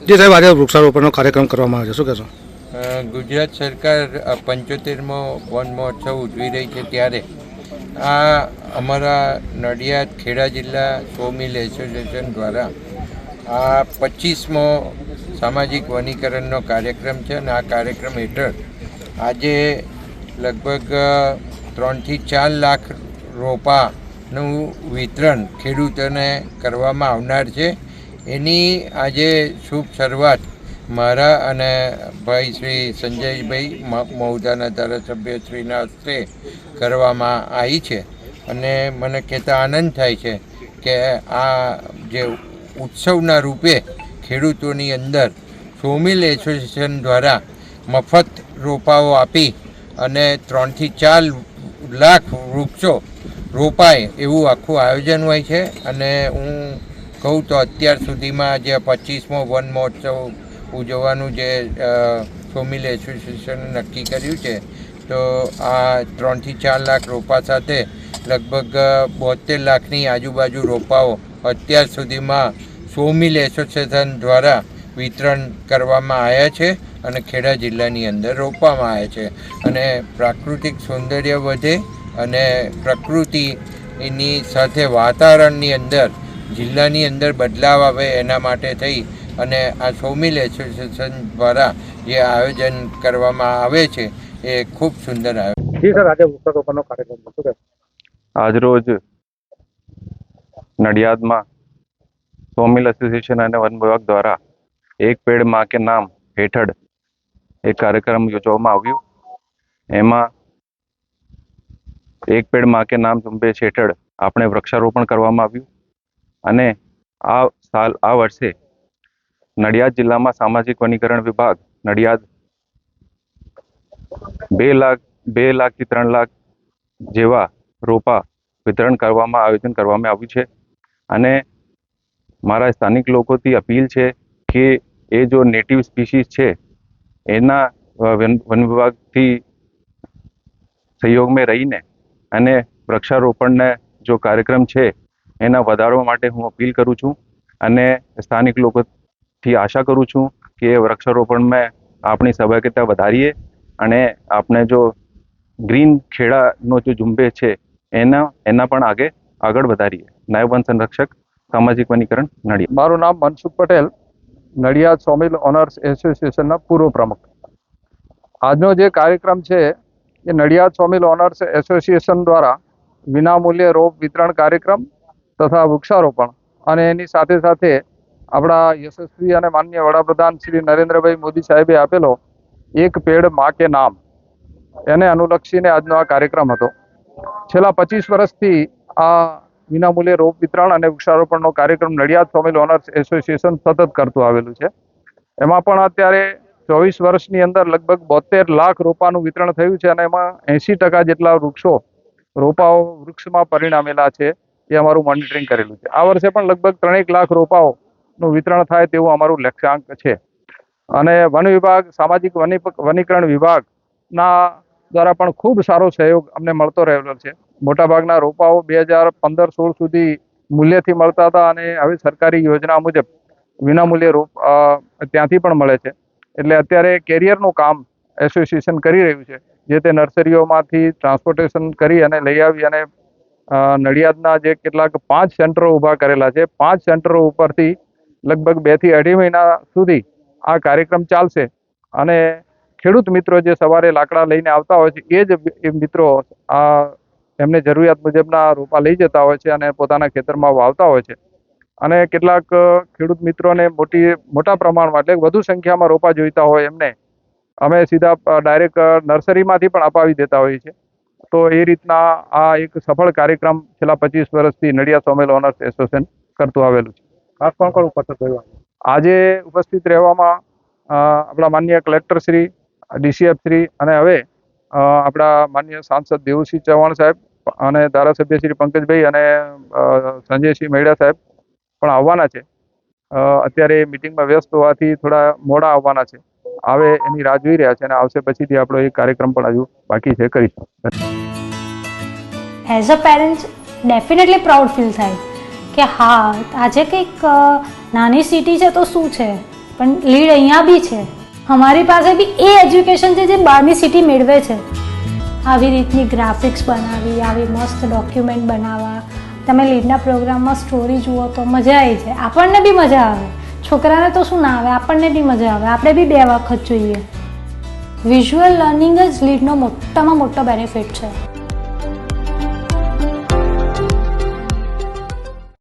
જી સાહેબ, આજે વૃક્ષારોપણનો કાર્યક્રમ કરવામાં આવે છે. શું કહેશો? ગુજરાત સરકાર પંચોતેરમો વન મહોત્સવ ઉજવી રહી છે ત્યારે. આ અમારા નડિયાદ ખેડા જિલ્લા સો મિલ એસોસિએશન દ્વારા આ પચીસમો સામાજિક વનીકરણનો કાર્યક્રમ છે અને આ કાર્યક્રમ હેઠળ આજે લગભગ ત્રણથી ચાર લાખ રોપાનું વિતરણ ખેડૂતોને કરવામાં આવનાર છે. એની આજે શુભ શરૂઆત મારા અને ભાઈ શ્રી સંજયભાઈ મ- મહુદાના ધારાસભ્યશ્રીના હસ્તે કરવામાં આવી છે. અને મને કહેતા આનંદ થાય છે કે આ જે ઉત્સવના રૂપે ખેડૂતોની અંદર સોમિલ એસોસિએશન દ્વારા મફત રોપાઓ આપી અને ત્રણથી ચાર લાખ વૃક્ષો રોપાય એવું આખું આયોજન હોય છે. અને હું કહું તો અત્યાર સુધીમાં જે પચીસમો વન મહોત્સવ ઉજવવાનું જે સોમિલ એસોસિએશને નક્કી કર્યું છે, તો આ ત્રણથી ચાર લાખ રોપા સાથે લગભગ બોતેર લાખની આજુબાજુ રોપાઓ અત્યાર સુધીમાં સોમિલ એસોસિએશન દ્વારા વિતરણ કરવામાં આવ્યા છે અને ખેડા જિલ્લાની અંદર રોપવામાં આવ્યા છે. અને પ્રાકૃતિક સૌંદર્ય વધે અને પ્રકૃતિની સાથે વાતાવરણની અંદર જિલ્લાની અંદર બદલાવ આવે એના માટે થઈ અને આ સૌમિલ એસોસિએશન દ્વારા જે આયોજન કરવામાં આવે છે એ ખૂબ સુંદર આયોજન. આજરોજ નડિયાદમાં સોમિલ એસોસિએશન અને વન વિભાગ દ્વારા એક પેડમાં કે નામ હેઠળ એક કાર્યક્રમ યોજવામાં આવ્યું. એમાં એક પેડમાં કે નામ ઝુંબેશ હેઠળ આપણે વૃક્ષારોપણ કરવામાં આવ્યું. અને આ સાલ, આ વર્ષે નડિયાદ જિલ્લામાં સામાજિક વનીકરણ વિભાગ, નડિયાદ બે લાખ, બે લાખથી ત્રણ લાખ જેવા રોપા વિતરણ કરવામાં, આયોજન કરવામાં આવ્યું છે. અને મારા સ્થાનિક લોકોથી અપીલ છે કે એ જો નેટિવ સ્પીસીસ છે, એના વન વિભાગથી સહયોગમાં રહીને અને વૃક્ષારોપણને જો કાર્યક્રમ છે એના વધારવા માટે હું અપીલ કરું છું અને સ્થાનિક લોકોથી આશા કરું છું કે વૃક્ષારોપણમાં આપણી સહભાગિતા વધારીએ અને આપણે જો ગ્રીન ખેડાનો જો ઝુંબેશ છે એના એના પણ આગે આગળ વધારીએ. નાયબ વન સંરક્ષક સામાજિક વનીકરણ, નડિયાદ. મારું નામ મનસુખ પટેલ, નડિયાદ સોમિલ ઓનર્સ એસોસિએશનના પૂર્વ પ્રમુખ. આજનો જે કાર્યક્રમ છે એ નડિયાદ સોમિલ ઓનર્સ એસોસિએશન દ્વારા વિનામૂલ્યે રોપ વિતરણ કાર્યક્રમ તથા વૃક્ષારોપણ. અને એની સાથે સાથે આપણા યશસ્વી અને માન્ય વડાપ્રધાન શ્રી નરેન્દ્રભાઈ મોદી સાહેબે આપેલો એક પેડ મા કે નામ. એને અનુલક્ષીને આજનો આ કાર્યક્રમ હતો. છેલ્લા પચીસ વર્ષથી આ વિનામૂલ્યે રોપ વિતરણ અને વૃક્ષારોપણનો કાર્યક્રમ નડિયાદ સોમિલ ઓનર્સ એસોસિએશન સતત કરતું આવેલું છે. એમાં પણ અત્યારે ચોવીસ વર્ષની અંદર લગભગ બોતેર લાખ રોપાનું વિતરણ થયું છે અને એમાં એંસી ટકા જેટલા વૃક્ષો રોપાઓ વૃક્ષમાં પરિણામેલા છે. એ અમારું મોનિટરિંગ કરેલું છે. આ વર્ષે પણ લગભગ ત્રણેક લાખ રોપાઓનું વિતરણ થાય તેવું અમારું લક્ષ્યાંક છે. અને વન વિભાગ, સામાજિક વની વનીકરણ વિભાગના દ્વારા પણ ખૂબ સારો સહયોગ અમને મળતો રહેલો છે. મોટાભાગના રોપાઓ બે હજાર પંદર સોળ સુધી મૂલ્યથી મળતા હતા અને હવે સરકારી યોજના મુજબ વિનામૂલ્યે રોપ ત્યાંથી પણ મળે છે. એટલે અત્યારે કેરિયરનું કામ એસોસિએશન કરી રહ્યું છે, જે તે નર્સરીઓમાંથી ટ્રાન્સપોર્ટેશન કરી અને લઈ આવી અને નડિયાદના જે કેટલાક પાંચ સેન્ટરો ઊભા કરેલા છે. પાંચ સેન્ટરો ઉપરથી લગભગ બેથી અઢી મહિના સુધી આ કાર્યક્રમ ચાલશે. અને ખેડૂત મિત્રો જે સવારે લાકડા લઈને આવતા હોય છે, એ જ મિત્રો આ એમને જરૂરિયાત મુજબના રોપા લઈ જતા હોય છે અને પોતાના ખેતરમાં વાવતા હોય છે. અને કેટલાક ખેડૂત મિત્રોને મોટી, મોટા પ્રમાણમાં એટલે વધુ સંખ્યામાં રોપા જોઈતા હોય એમને અમે સીધા ડાયરેક્ટ નર્સરીમાંથી પણ અપાવી દેતા હોઈએ છીએ. તો એ રીતના આ એક સફળ કાર્યક્રમ છેલ્લા પચીસ વર્ષથી નડિયાદ સોમેલ ઓનર્સ એસોસિએશન કરતું આવેલું છે. ખાસ કોણ કોણ ઉપસ્થિત રહ્યું આજે ઉપસ્થિત રહેવામાં આપણા માન્ય કલેક્ટર શ્રી ડીસીએફ શ્રી અને હવે આપણા માન્ય સાંસદ દેવુસિંહ ચૌહાણ સાહેબ અને ધારાસભ્ય શ્રી પંકજભાઈ અને સંજયસિંહ મહેડા સાહેબ પણ આવવાના છે. અત્યારે મિટિંગમાં વ્યસ્ત હોવાથી થોડા મોડા આવવાના છે. આવે એની રાહ જોઈ રહ્યા છે અને આવશે પછીથી આપણો એ કાર્યક્રમ પણ હજુ બાકી છે. કરીશું. As a parents definitely proud feel થાય કે હા, આજે કંઈક નાની સિટી છે તો શું છે? પણ લીડ અહીંયા બી છે. અમારી પાસે બી એ એજ્યુકેશન છે જે બહારની સિટી મેળવે છે. આવી રીતની ગ્રાફિક્સ બનાવી, આવી મસ્ત ડોક્યુમેન્ટ બનાવવા. તમે લીડના પ્રોગ્રામમાં સ્ટોરી જુઓ તો મજા આવી જાય. આપણને બી મજા આવે. છોકરાને તો શું ના આવે? આપણને બી મજા આવે. આપણે બી બે વખત જોઈએ. વિઝ્યુઅલ લર્નિંગ જ લીડનો મોટામાં મોટો બેનિફિટ છે.